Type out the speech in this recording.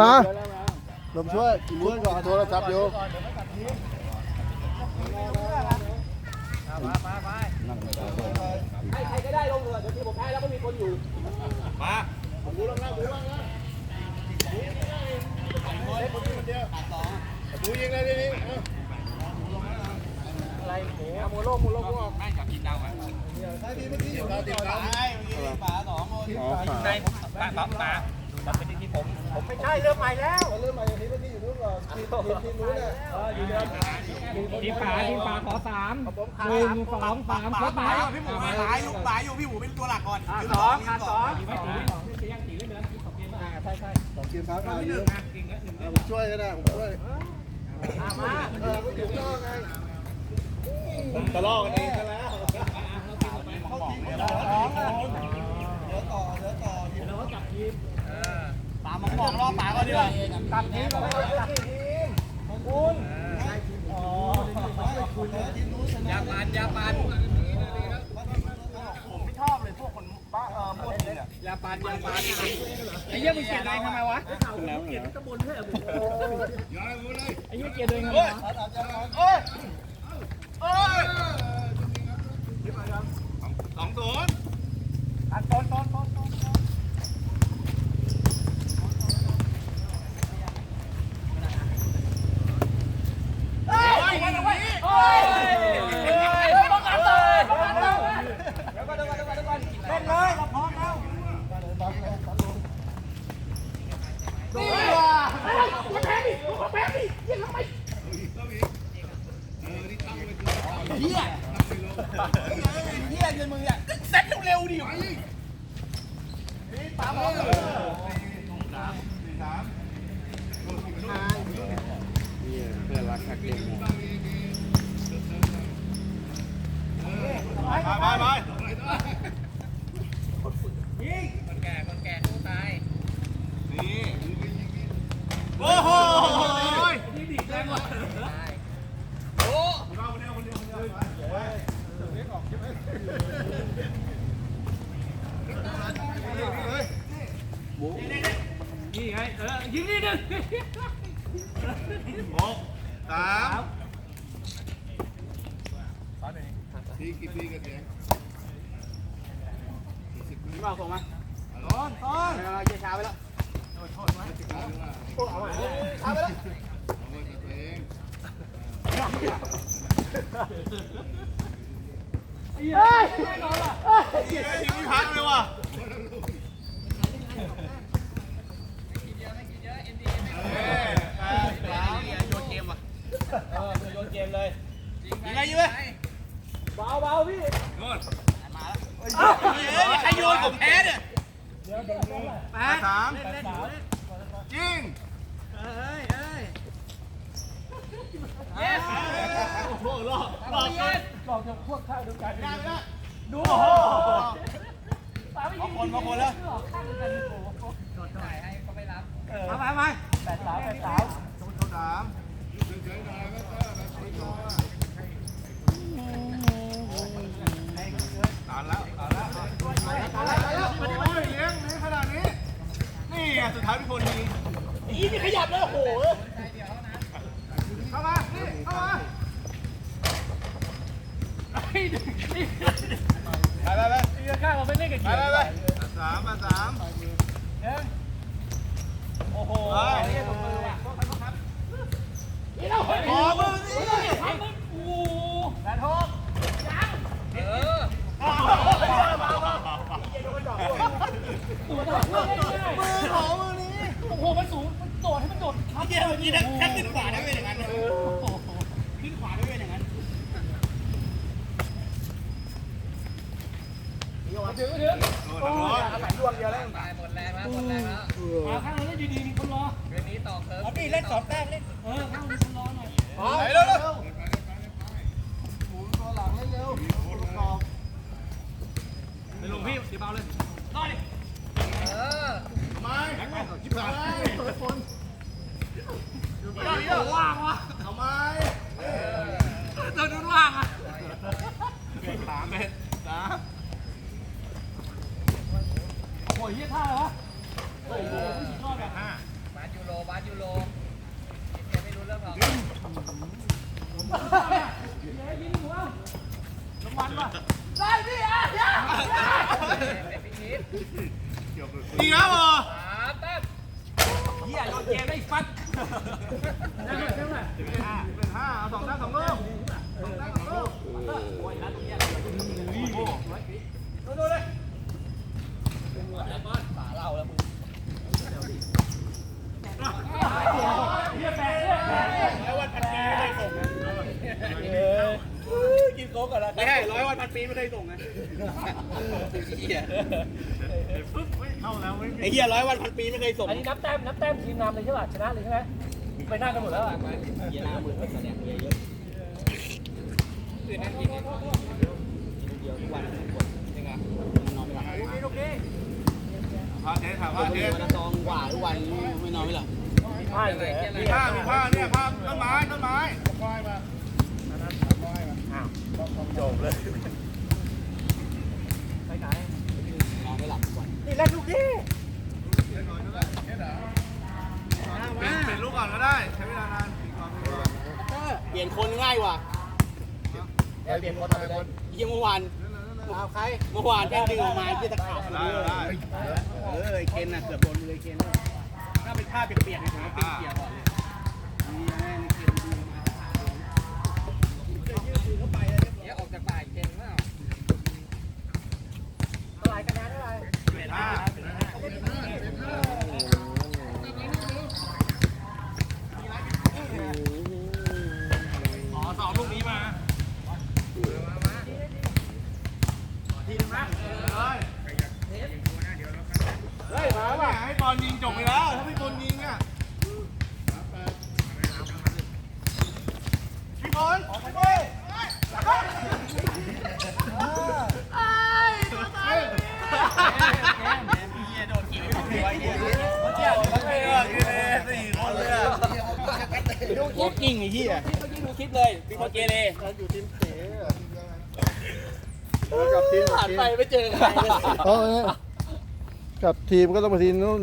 มาลมช่วยช่วยก่อนโทรศัพท์อยู่ใครก็ได้ลงเรือเดี๋ยวที่ผมแพ้แล้วก็มีคนอยู่ดูยิงเลยทีนี้อะไรหมูโมโลโมโลพวกแม่งกับกินดาวอะได้ทีเมื่อกี้อยู่เราติดตามป๋าสองอ๋อขาในป๋าป๋าป๋า มันเป็นที่ผมผมไม่ใช่เริ่มใหม่แล้ว เริ่มมาอย่างนี้เมื่อกี้อยู่นู้นก่อนทีมทีมนู้นเนี่ยอยู่เดิมทีมป๋าทีมป๋าขอสามผมขาดหนึ่งสองสามครบไหมพี่หมูป๋าอยู่ป๋าอยู่พี่หมูเป็นตัวหลักก่อนขาดสองขาดสองไม่ตีไม่ตียังตีไม่เดินตีสองเกมอ่าใช่ใช่สองทีมครับมาเยอะเก่งแล้วหนึ่งผมช่วยก็ได้ผมช่วยอ่ามาเออก็อยู่นอกไงตะลอกกันเองซะแล้ว ป๋าหมองมอง รอบป๋าก่อนดีกว่าตัดทีมไปตัดทีมของคุณยาปานยาปานผมไม่ชอบเลยพวกคนบ้าเออพูดเนี่ยยาปานยาปานไอ้เหี้ยมึงเกลียดอะไรทำไมวะแล้วแล้วไอ้เหี้ยเกลียดเลยทำไมวะเอ้ยสองศูนย์ตัดต้นต้นต้นต้น โอ้ยวันนี้ เฮ้ยเฮ้ยป้องกันเลยป้องกันเลยเดี๋ยวก่อนเดี๋ยวก่อนเดี๋ยวก่อนเดี๋ยวก่อนเล่นเลยเราพร้อมแล้วนี่ว่ะมาแพ้ดิมาแพ้ดิยังทำไม เฮีย เฮียเงินมึงเนี่ยเซ็ตเร็วๆดิตามผมเลยนี่เพื่อนรักคักเก่งไปไปไปยิงคนแก่คนแก่สู้ตายนี่โอ้โหนี่ดีแรงว่ะโอ้ นี่ไง เออ ยิงนี่หนึ่งหกสามทีกี่ทีกันเนี่ยมาส่งมาต้นต้นเออเกียร์ช้าไปแล้วช้าไปแล้วเฮ้ยทีนี้พักเลยว่ะโยนเอง ใครโยนผมแพ้เนี่ยแพ้สามจริงเอ้ยเอ้ยเย้โอ้โหรอบรอบเกิน หลอกจากพวกข้าวดูกันได้ไหมล่ะดูโอ้โหบางคนบางคนแล้วเอาไปไปแปดสาวแปดสาวสามตานแล้วตานแล้วโอ้ยเลี้ยงในขนาดนี้ นี่ไงสุดท้ายพี่พลยิงอีนี่ขยับเลยโอ้โหเข้ามานี่เข้ามา ไอ้นี่ไปไปไปเรือข้างเราไม่เล่นกับไปเกียร์ไปไปสามมาสามโอ้โหนี่เราเฮ้ยขอมือสิทำมึงโอ้แปดหกเออตัวต่อเพื่อนง่ายมือขอมือนี้โอ้โหมันสูงมันโดดให้มันโดดเมื่อกี้เมื่อกี้ถ้าถ้าขึ้นขวาได้เป็นอย่างนั้นขึ้นขวาได้เป็นอย่างนั้น ถึงถึงโอ้ยอาศัยดวงเดียวแล้วตายหมดแรงแล้วหมดแรงแล้วมาข้างเราเล่นดีๆมีคนรอเกมนี้ต่อเคิร์ฟนี่เล่นสองแต้มเล่นเออข้างมีคนรอหน่อยไปเร็วเร็วหมุนตัวหลังเร็วเร็วสอบไปลงพี่ตีเบาเลยรอดิเออไม้ชิบหายตัวคนว่างวะเอาไม้เดินนู้นว่างอะสามเป็นสาม อ้ยเฮียท่าเลยวะโอ้โหสุดยอดแบบมาบาสยูโรบาสยูโรแกไม่รู้เรื่องหรอกได้พี่อะอย่าอย่าเป็นพินิษดีครับอสามแต้มเหี้ยโดนเกมได้ฟัดเป็นห้าเอาสองแต้มสองลูกสองแต้มสองลูกโอ้ยนะตรงนี้ ไม่ใช่ร้อยวันพันปีไม่เคยส่งนะเฮียเข้าแล้วไม่มีไอ้เฮียร้อยวันพันปีไม่เคยส่ง อันนี้นับแต้มนับแต้มทีมนำเลยใช่ป่ะชนะเลยใช่ไหมไปหน้ากันหมดแล้วอะเฮียหน้ามือแสดงเฮียเยอะตื่นนั่งกินเดียวทุกวันยังไงนอนไม่หลับพาเทสถามวัพานเทนี้สวันละซองกว่าทุกวันไม่นอนไม่หลับใช่เลยมีผ้ามีผ้าเนี่ยผ้าต้นไม้ต้นไม้นอนไม่หลับทุกวัน นี่เล่นลูกดิ เปลี่ยนเปลี่ยนลูกก่อนก็ได้ ใช้เวลานาน เปลี่ยนคนง่ายกว่าเปลี่ยนคนอะไรเยี่ยเมื่อวานเอาใครเมื่อวานแค่ดึงออกมาที่ตะขาบได้ได้เออไอ้เคนน่ะเกือบโดนเลยเคนถ้าเป็นผ้าเปียกๆเนี่ยผมว่าเป็นเกียร์ก่อนเลย โคตรกิ้งไอ้เหี้ยเมื่อกี้ดูคลิปเลยพี่พอเกเรอยู่ทีมเต๋กับทีมผ่านไปไม่เจอใครเลย เออกับทีมก็ต้องมาทีมนู้น